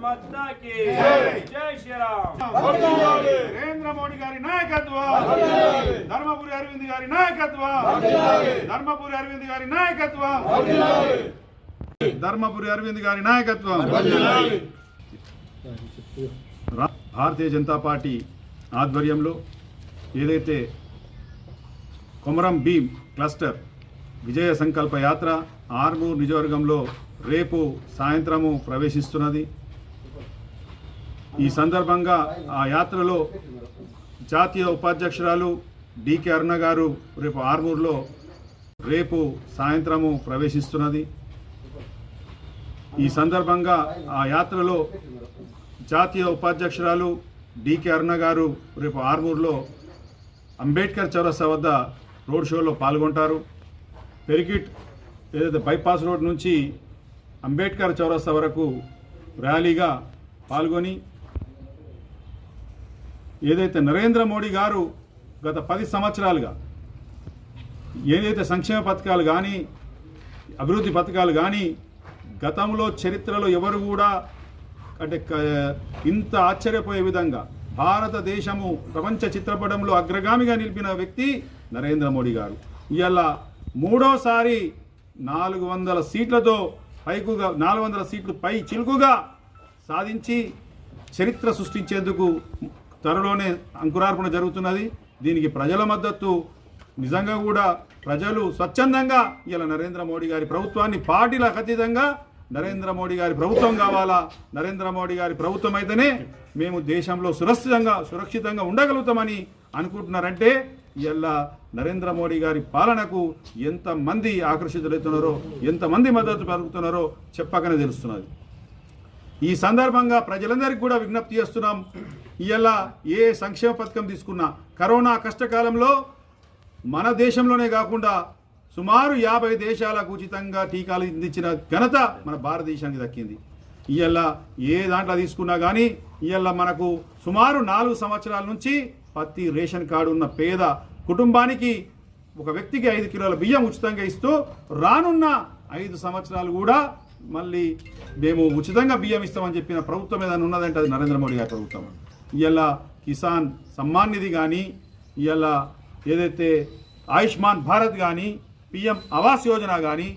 కి జై. శ్రీరామ్. నరేంద్ర మోడీ గారి నాయకత్వం. ధర్మపురి అరవింద్ గారి నాయకత్వం. ధర్మపురి అరవింద్ గారి నాయకత్వం. ధర్మపురి అరవింద్ గారి నాయకత్వం. భారతీయ జనతా పార్టీ ఆధ్వర్యంలో ఏదైతే కొమరం భీం క్లస్టర్ విజయ సంకల్ప యాత్ర ఆర్మూర్ నియోజకవర్గంలో రేపు సాయంత్రము ప్రవేశిస్తున్నది. ఈ సందర్భంగా ఆ యాత్రలో జాతీయ ఉపాధ్యక్షురాలు డికే అరుణ గారు రేపు ఆర్మూర్లో రేపు సాయంత్రము ప్రవేశిస్తున్నది. ఈ సందర్భంగా ఆ యాత్రలో జాతీయ ఉపాధ్యక్షురాలు డికే అరుణ గారు రేపు ఆర్మూర్లో అంబేద్కర్ చౌరస్తా వద్ద రోడ్ షోలో పాల్గొంటారు. పెరిగిట్ ఏదైతే బైపాస్ రోడ్ నుంచి అంబేద్కర్ చౌరస్తా వరకు ర్యాలీగా పాల్గొని ఏదైతే నరేంద్ర మోడీ గారు గత పది సంవత్సరాలుగా ఏదైతే సంక్షేమ పథకాలు కానీ అభివృద్ధి పథకాలు కానీ గతంలో చరిత్రలో ఎవరు కూడా అంటే ఇంత ఆశ్చర్యపోయే విధంగా భారతదేశము ప్రపంచ చిత్రపటంలో అగ్రగామిగా నిలిపిన వ్యక్తి నరేంద్ర మోడీ గారు. ఇవాళ మూడోసారి నాలుగు వందల సీట్లతో పైకుగా నాలుగు వందల సీట్లు పై చిలుకుగా సాధించి చరిత్ర సృష్టించేందుకు త్వరలోనే అంకురార్పణ జరుగుతున్నది. దీనికి ప్రజల మద్దతు. నిజంగా కూడా ప్రజలు స్వచ్ఛందంగా ఇలా నరేంద్ర మోడీ గారి ప్రభుత్వాన్ని పార్టీలకు అతీతంగా నరేంద్ర మోడీ గారి ప్రభుత్వం కావాలా? నరేంద్ర మోడీ గారి ప్రభుత్వం అయితేనే మేము దేశంలో సురక్షితంగా సురక్షితంగా ఉండగలుగుతామని అనుకుంటున్నారంటే ఇలా నరేంద్ర మోడీ గారి పాలనకు ఎంతమంది ఆకర్షితులవుతున్నారో ఎంతమంది మద్దతు పలుకుతున్నారో చెప్పకనే తెలుస్తున్నది. ఈ సందర్భంగా ప్రజలందరికీ కూడా విజ్ఞప్తి చేస్తున్నాం. ఇవాళ ఏ సంక్షేమ పథకం తీసుకున్నా కరోనా కష్టకాలంలో మన దేశంలోనే కాకుండా సుమారు యాభై దేశాలకు ఉచితంగా టీకాలు అందించిన ఘనత మన భారతదేశానికి దక్కింది. ఇవాళ ఏ దాంట్లో తీసుకున్నా కానీ ఇవాళ మనకు సుమారు నాలుగు సంవత్సరాల నుంచి ప్రతి రేషన్ కార్డు ఉన్న పేద కుటుంబానికి ఒక వ్యక్తికి ఐదు కిలోల బియ్యం ఉచితంగా ఇస్తూ రానున్న ఐదు సంవత్సరాలు కూడా మళ్ళీ మేము ఉచితంగా బియ్యం ఇస్తామని చెప్పిన ప్రభుత్వం ఏదైనా ఉన్నదంటే అది నరేంద్ర మోడీ గారి ప్రభుత్వం. ఇవాళ కిసాన్ సమ్మాన్ నిధి కానీ ఇవాళ ఏదైతే ఆయుష్మాన్ భారత్ కానీ పిఎం ఆవాస్ యోజన కానీ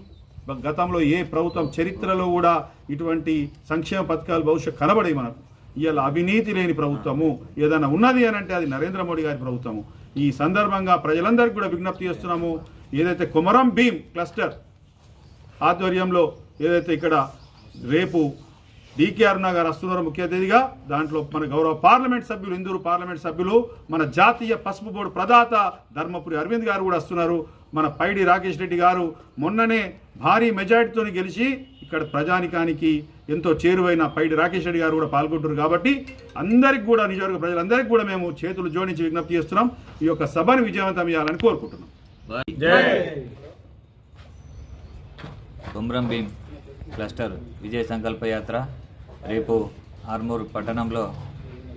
గతంలో ఏ ప్రభుత్వం చరిత్రలో కూడా ఇటువంటి సంక్షేమ పథకాలు బహుశా కనబడే మనకు. ఇవాళ అవినీతి లేని ప్రభుత్వము ఏదైనా ఉన్నది అని అంటే అది నరేంద్ర మోడీ గారి ప్రభుత్వము. ఈ సందర్భంగా ప్రజలందరికీ కూడా విజ్ఞప్తి చేస్తున్నాము ఏదైతే కొమరం భీం క్లస్టర్ ఆధ్వర్యంలో ఏదైతే ఇక్కడ రేపు డికే అరుణ గారు వస్తున్నారు ముఖ్య అతిథిగా. దాంట్లో మన గౌరవ పార్లమెంట్ సభ్యులు ఇందూరు పార్లమెంట్ సభ్యులు మన జాతీయ పసుపు బోర్డు ప్రదాత ధర్మపురి అరవింద్ గారు కూడా వస్తున్నారు. మన పైడి రాకేష్ రెడ్డి గారు మొన్ననే భారీ మెజారిటీతో గెలిచి ఇక్కడ ప్రజానికానికి ఎంతో చేరువైన పైడి రాకేష్ రెడ్డి గారు కూడా పాల్గొంటున్నారు కాబట్టి అందరికి కూడా నిజవర్గ ప్రజలందరికీ కూడా మేము చేతులు జోడించి విజ్ఞప్తి చేస్తున్నాం. ఈ యొక్క సభను విజయవంతం చేయాలని కోరుకుంటున్నాం. కుమ్రం భీం క్లస్టర్ విజయ సంకల్ప యాత్ర. రేపు ఆర్మూర్ పట్టణంలో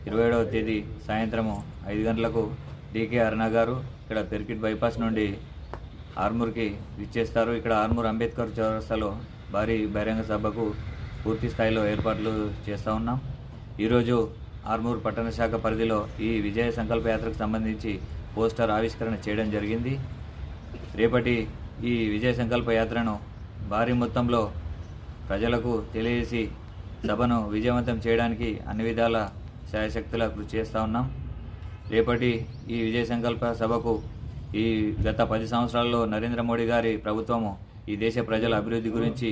ఇరవై ఏడవ తేదీ సాయంత్రము ఐదు గంటలకు డీకే అరుణ గారు ఇక్కడ పెరికిట్ బైపాస్ నుండి ఆర్మూర్కి విచ్చేస్తారు. ఇక్కడ ఆర్మూర్ అంబేద్కర్ చౌరస్తాలో భారీ బహిరంగ సభకు పూర్తి స్థాయిలో ఏర్పాట్లు చేస్తూ ఉన్నాం. ఈరోజు ఆర్మూర్ పట్టణ శాఖ పరిధిలో ఈ విజయ సంకల్ప యాత్రకు సంబంధించి పోస్టర్ ఆవిష్కరణ చేయడం జరిగింది. రేపటి ఈ విజయ సంకల్ప యాత్రను భారీ మొత్తంలో ప్రజలకు తెలియజేసి సభను విజయవంతం చేయడానికి అన్ని విధాల శాయశక్తుల కృషి చేస్తూ ఉన్నాం. రేపటి ఈ విజయ సంకల్ప సభకు ఈ గత పది సంవత్సరాల్లో నరేంద్ర మోడీ గారి ప్రభుత్వము ఈ దేశ ప్రజల అభివృద్ధి గురించి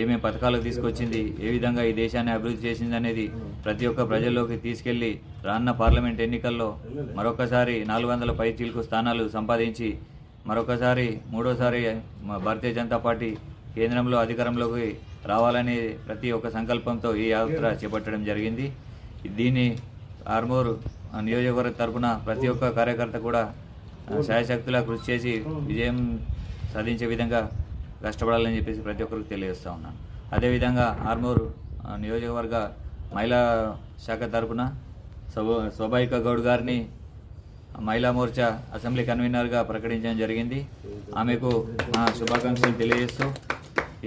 ఏమేమి పథకాలు తీసుకొచ్చింది ఏ విధంగా ఈ దేశాన్ని అభివృద్ధి చేసింది అనేది ప్రతి ఒక్క ప్రజల్లోకి తీసుకెళ్ళి రాన్న పార్లమెంట్ ఎన్నికల్లో మరొకసారి నాలుగు వందల పైచీలకు స్థానాలు సంపాదించి మరొకసారి మూడోసారి భారతీయ జనతా పార్టీ కేంద్రంలో అధికారంలోకి రావాలనే ప్రతి ఒక్క సంకల్పంతో ఈ యాత్ర చేపట్టడం జరిగింది. దీన్ని ఆర్మూర్ నియోజకవర్గ తరపున ప్రతి ఒక్క కార్యకర్త కూడా శాయశక్తులా కృషి చేసి విజయం సాధించే విధంగా కష్టపడాలని చెప్పేసి ప్రతి ఒక్కరికి తెలియజేస్తూ ఉన్నాను. అదేవిధంగా ఆర్మూర్ నియోజకవర్గ మహిళా శాఖ తరపున స్వభావిక గౌడ్ గారిని మహిళా మోర్చా అసెంబ్లీ కన్వీనర్గా ప్రకటించడం జరిగింది. ఆమెకు శుభాకాంక్షలు తెలియజేస్తూ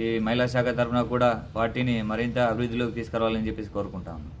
ఈ మహిళా శాఖ తరఫున కూడా పార్టీని మరింత అభివృద్ధిలోకి తీసుకురావాలని చెప్పేసి కోరుకుంటా ఉన్నాం.